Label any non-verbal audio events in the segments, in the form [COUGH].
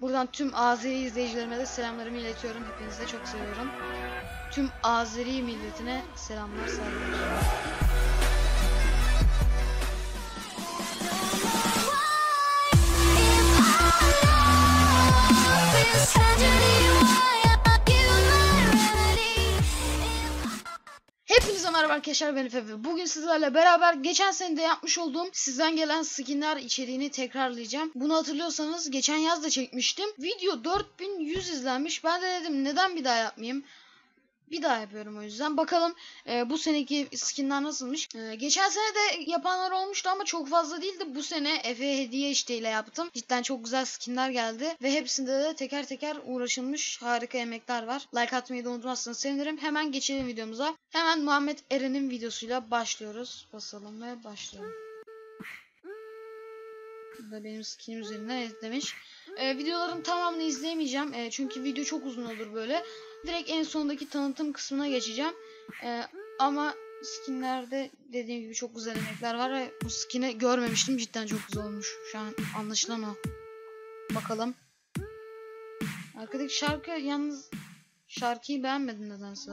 Buradan tüm Azeri izleyicilerime de selamlarımı iletiyorum. Hepinizi de çok seviyorum. Tüm Azeri milletine selamlar, saygılar. Arkadaşlar ben Efe. Bugün sizlerle beraber geçen senede yapmış olduğum sizden gelen skinler içeriğini tekrarlayacağım. Bunu hatırlıyorsanız geçen yaz da çekmiştim. Video 4100 izlenmiş. Ben de dedim neden bir daha yapmayayım. Bir daha yapıyorum o yüzden. Bakalım e, bu seneki skinler nasılmış. E, geçen sene de yapanlar olmuştu ama çok fazla değildi. Bu sene Efe hediye işteyle yaptım. Cidden çok güzel skinler geldi. Ve hepsinde de teker teker uğraşılmış harika emekler var. Like atmayı da unutmazsanız sevinirim. Hemen geçelim videomuza. Hemen Muhammed Eren'in videosuyla başlıyoruz. Basalım ve başlayalım. Da benim skinim üzerinden editlemiş. E, videoların tamamını izleyemeyeceğim. E, çünkü video çok uzun olur böyle. Direkt en sondaki tanıtım kısmına geçeceğim. Ee, ama skinlerde dediğim gibi çok güzel emekler var ve bu skini görmemiştim. Cidden çok güzel olmuş. Şu an anlaşılan o. Bakalım. Arkadaki şarkı yalnız şarkıyı beğenmedin nedense.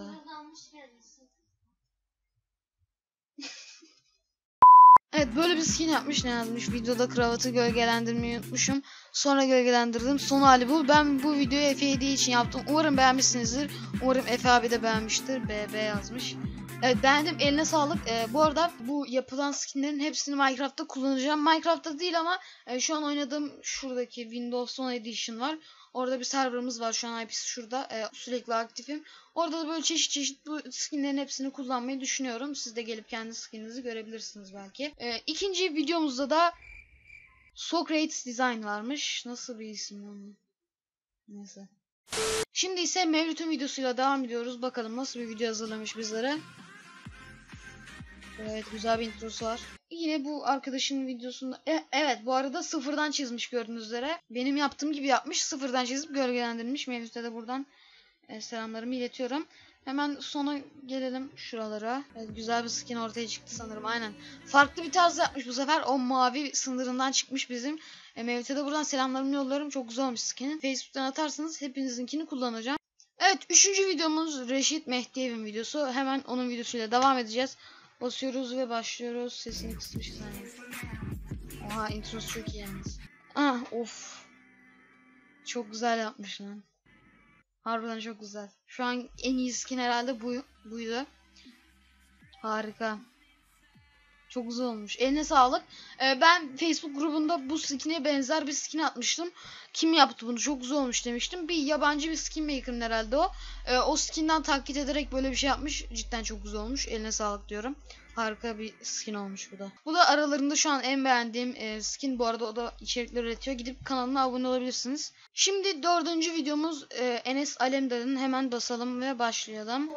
Evet böyle bir skin yapmış ne yazmış? Videoda kravatı gölgelendirmeyi unutmuşum. Sonra gölgelendirdim. Son hali bu. Ben bu videoyu Efe hediye için yaptım. Umarım beğenmişsinizdir. Umarım Efe abi de beğenmiştir. BB yazmış. Evet beğendim. Eline sağlık. Ee, bu arada bu yapılan skinlerin hepsini Minecraft'ta kullanacağım. Minecraft'ta değil ama e, şu an oynadığım şuradaki Windows 10 Edition var Orada bir serverımız var şu an IP'si şurada. Ee, sürekli aktifim. Orada da böyle çeşit çeşit bu skinlerin hepsini kullanmayı düşünüyorum. Siz de gelip kendi skininizi görebilirsiniz belki. Ee, ikinci videomuzda da Socrates Design varmış. Nasıl bir isim onun? Neyse. Şimdi ise Mevlüt'ün videosuyla devam ediyoruz. Bakalım nasıl bir video hazırlamış bizlere. Evet güzel bir introsu var. Yine bu arkadaşın videosunda e, evet bu arada sıfırdan çizmiş gördüğünüz üzere. Benim yaptığım gibi yapmış sıfırdan çizip gölgelendirmiş. Mevlüt'e de buradan e, selamlarımı iletiyorum. Hemen sona gelelim şuralara. Evet, güzel bir skin ortaya çıktı sanırım aynen. Farklı bir tarz yapmış bu sefer. O mavi sınırından çıkmış bizim. E, Mevlüt'e de buradan selamlarımı yolluyorum. Çok güzel olmuş skinin. Facebook'tan atarsanız hepinizinkini kullanacağım. Evet üçüncü videomuz Reşit Mehdiyev'in videosu. Hemen onun videosuyla devam edeceğiz. Basıyoruz ve başlıyoruz. Sesini kısmış saniye. Oha introsu çok iyi yalnız. Ah of. Çok güzel yapmış lan. Harbiden çok güzel. Şu an en iyi skin herhalde bu buydu. Harika. Çok güzel olmuş. Eline sağlık. Ee, ben Facebook grubunda bu skin'e benzer bir skin atmıştım. Kim yaptı bunu? Çok güzel olmuş demiştim. Bir yabancı bir skin maker'ın herhalde o. Ee, o skin'den taklit ederek böyle bir şey yapmış. Cidden çok güzel olmuş. Eline sağlık diyorum. Harika bir skin olmuş bu da. Bu da aralarında şu an en beğendiğim e, skin. Bu arada o da içerikler üretiyor. Gidip kanalına abone olabilirsiniz. Şimdi dördüncü videomuz e, Enes Alemdar'ın. Hemen basalım ve başlayalım.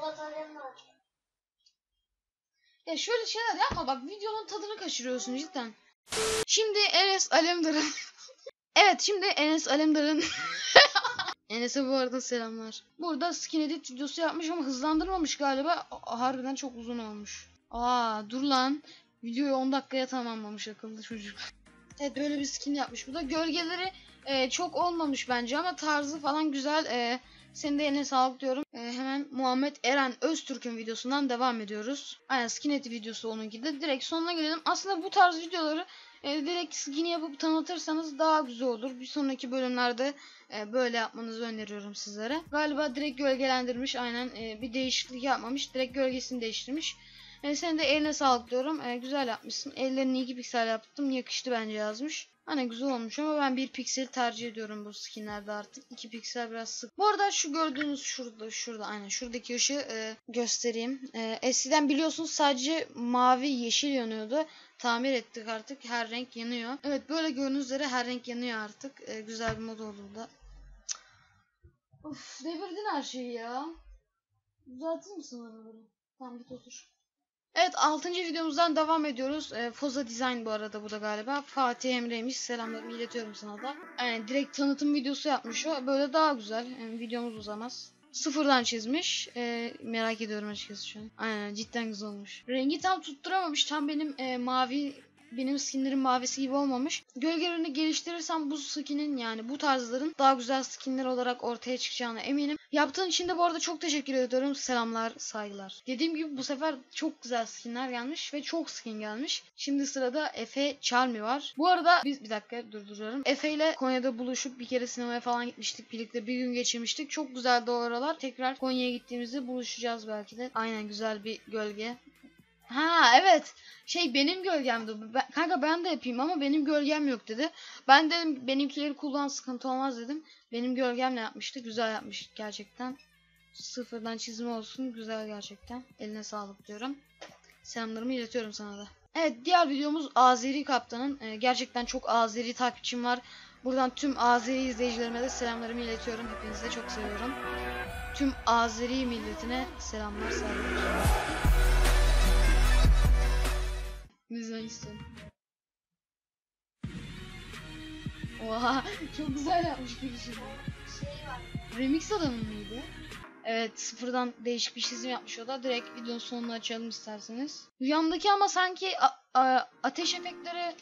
Ya şöyle şeyler yapma bak videonun tadını kaçırıyorsun cidden. Şimdi Enes Alemdar'ın [LAUGHS] Evet şimdi Enes Alemdar'ın [LAUGHS] Enes'e bu arada selamlar. Burada skin edit videosu yapmış ama hızlandırmamış galiba. Harbiden çok uzun olmuş. Aa dur lan. Videoyu 10 dakikaya tamamlamış akıllı çocuk. [LAUGHS] Evet böyle bir skin yapmış. Bu da gölgeleri e, çok olmamış bence ama tarzı falan güzel. E, senin de eline sağlık diyorum. E, hemen Muhammed Eren Öztürk'ün videosundan devam ediyoruz. Aynen skin edit videosu onunki de. Direkt sonuna gelelim. Aslında bu tarz videoları e, direkt skin yapıp tanıtırsanız daha güzel olur. Bir sonraki bölümlerde e, böyle yapmanızı öneriyorum sizlere. Galiba direkt gölgelendirmiş aynen e, bir değişiklik yapmamış. Direkt gölgesini değiştirmiş. E, senin de eline sağlık diyorum. E, güzel yapmışsın. Ellerini 2 piksel yaptım. Yakıştı bence yazmış. Hani güzel olmuş ama ben 1 piksel tercih ediyorum bu skinlerde artık. 2 piksel biraz sık. Bu arada şu gördüğünüz şurada şurada aynen şuradaki ışığı e, göstereyim. E, eskiden biliyorsunuz sadece mavi yeşil yanıyordu. Tamir ettik artık. Her renk yanıyor. Evet böyle gördüğünüz üzere her renk yanıyor artık. E, güzel bir mod oldu da. Of devirdin her şeyi ya. Düzeltir misin araları? Tamam git otur. Evet 6. videomuzdan devam ediyoruz. E, Foza Design bu arada bu da galiba. Fatih Emre'ymiş. Selamlarımı iletiyorum sana da. Yani direkt tanıtım videosu yapmış o. Böyle daha güzel. Yani videomuz uzamaz. Sıfırdan çizmiş. E, merak ediyorum açıkçası şu an. Aynen cidden güzel olmuş. Rengi tam tutturamamış. Tam benim e, mavi benim skinlerim mavisi gibi olmamış. Gölgelerini geliştirirsem bu skinin yani bu tarzların daha güzel skinler olarak ortaya çıkacağına eminim. Yaptığın için de bu arada çok teşekkür ediyorum. Selamlar, saygılar. Dediğim gibi bu sefer çok güzel skinler gelmiş ve çok skin gelmiş. Şimdi sırada Efe Charmy var. Bu arada biz bir dakika durduruyorum. Efe ile Konya'da buluşup bir kere sinemaya falan gitmiştik. Birlikte bir gün geçirmiştik. Çok güzeldi o aralar. Tekrar Konya'ya gittiğimizde buluşacağız belki de. Aynen güzel bir gölge. Ha evet. Şey benim gölgemdi. Ben, kanka ben de yapayım ama benim gölgem yok dedi. Ben dedim benimkileri kullan sıkıntı olmaz dedim. Benim gölgemle yapmıştı. Güzel yapmış gerçekten. Sıfırdan çizimi olsun. Güzel gerçekten. Eline sağlık diyorum. Selamlarımı iletiyorum sana da. Evet diğer videomuz Azeri Kaptan'ın. Ee, gerçekten çok Azeri takipçim var. Buradan tüm Azeri izleyicilerime de selamlarımı iletiyorum. Hepinizi de çok seviyorum. Tüm Azeri milletine selamlar saygılar. Oha çok güzel yapmış bir şey. Remix adamı mıydı? Evet sıfırdan değişik bir çizim yapmış o da. Direkt videonun sonunu açalım isterseniz. Rüyamdaki ama sanki ateş efektleri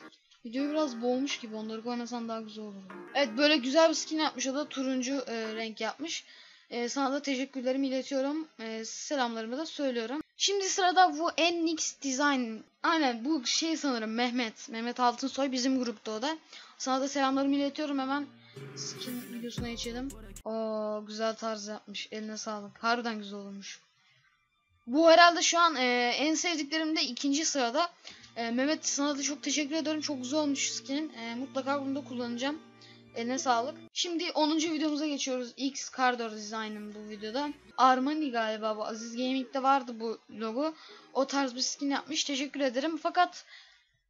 videoyu biraz boğmuş gibi. Onları koymasan daha güzel olurdu. Evet böyle güzel bir skin yapmış o da. Turuncu e, renk yapmış. E, sana da teşekkürlerimi iletiyorum. E, selamlarımı da söylüyorum. Şimdi sırada bu NX Design. Aynen bu şey sanırım Mehmet. Mehmet Altınsoy bizim grupta o da. Sana da selamlarımı iletiyorum hemen. Skin videosuna geçelim. Oo güzel tarz yapmış. Eline sağlık. Harbiden güzel olmuş. Bu herhalde şu an e, en sevdiklerimde ikinci sırada. E, Mehmet sana da çok teşekkür ediyorum. Çok güzel olmuş skinin. E, mutlaka bunu da kullanacağım. Eline sağlık. Şimdi 10. videomuza geçiyoruz. X Cardor Design'ın bu videoda. Armani galiba bu. Aziz Gaming'de vardı bu logo. O tarz bir skin yapmış. Teşekkür ederim. Fakat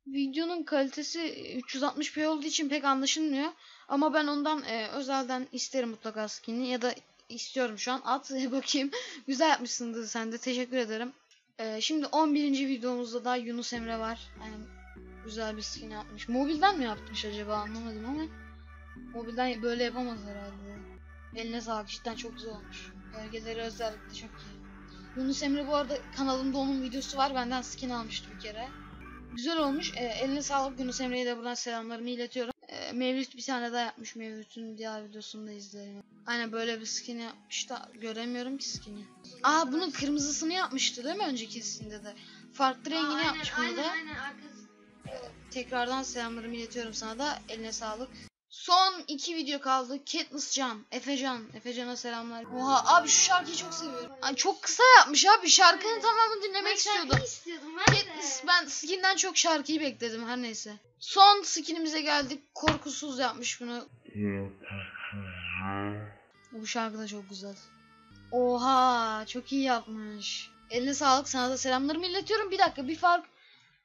videonun kalitesi 360p olduğu için pek anlaşılmıyor. Ama ben ondan e, özelden isterim mutlaka skin'i ya da istiyorum şu an. At [LAUGHS] bakayım. Güzel yapmışsındır sen de. Teşekkür ederim. E, şimdi 11. videomuzda da Yunus Emre var. Yani güzel bir skin yapmış. Mobilden mi yapmış acaba anlamadım ama. Mobilden böyle yapamaz herhalde. Eline sağlık cidden çok güzel olmuş. Bölgeleri özellikle çok iyi. Yunus Emre bu arada kanalımda onun videosu var. Benden skin almıştı bir kere. Güzel olmuş. E, eline sağlık Yunus Emre'ye de buradan selamlarımı iletiyorum. E, Mevlüt bir tane daha yapmış. Mevlüt'ün diğer videosunu da izleyelim. Aynen böyle bir skin yapmış da göremiyorum ki skin'i. Aa bunun kırmızısını yapmıştı değil mi öncekisinde de? Farklı rengini yapmış bunu da. aynen arkası. Tekrardan selamlarımı iletiyorum sana da. Eline sağlık. Son iki video kaldı. Katniss Can, Efecan. Efecan'a selamlar. Oha abi şu şarkıyı çok seviyorum. Ay, çok kısa yapmış abi. Şarkının tamamını dinlemek Ben istiyordum. istiyordum ben de. Katniss ben skinden çok şarkıyı bekledim her neyse. Son skinimize geldik. Korkusuz yapmış bunu. Bu şarkı da çok güzel. Oha çok iyi yapmış. Eline sağlık sana da selamlarımı iletiyorum. Bir dakika bir fark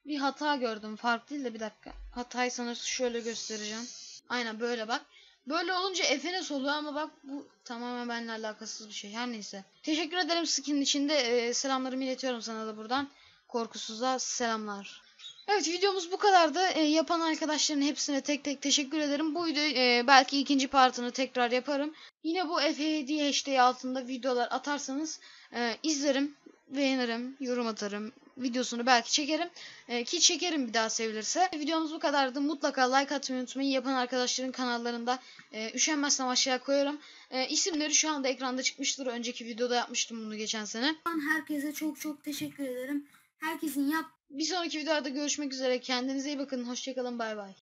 bir hata gördüm. Fark değil de bir dakika. Hatayı sana şöyle göstereceğim. Aynen böyle bak. Böyle olunca Efenes oluyor ama bak bu tamamen benimle alakasız bir şey. Her neyse. Teşekkür ederim skinin içinde. Ee, selamlarımı iletiyorum sana da buradan. Korkusuz'a selamlar. Evet videomuz bu kadardı. Ee, yapan arkadaşların hepsine tek tek teşekkür ederim. Bu videoyu e, belki ikinci partını tekrar yaparım. Yine bu F7 hashtag altında videolar atarsanız e, izlerim, beğenirim, yorum atarım. Videosunu belki çekerim. E, ki çekerim bir daha sevilirse. Videomuz bu kadardı. Mutlaka like atmayı unutmayın. Yapan arkadaşların kanallarında e, üşenmezsem aşağıya koyarım. E, isimleri şu anda ekranda çıkmıştır. Önceki videoda yapmıştım bunu geçen sene. Herkese çok çok teşekkür ederim. Herkesin yap Bir sonraki videoda görüşmek üzere. Kendinize iyi bakın. Hoşçakalın. Bay bay.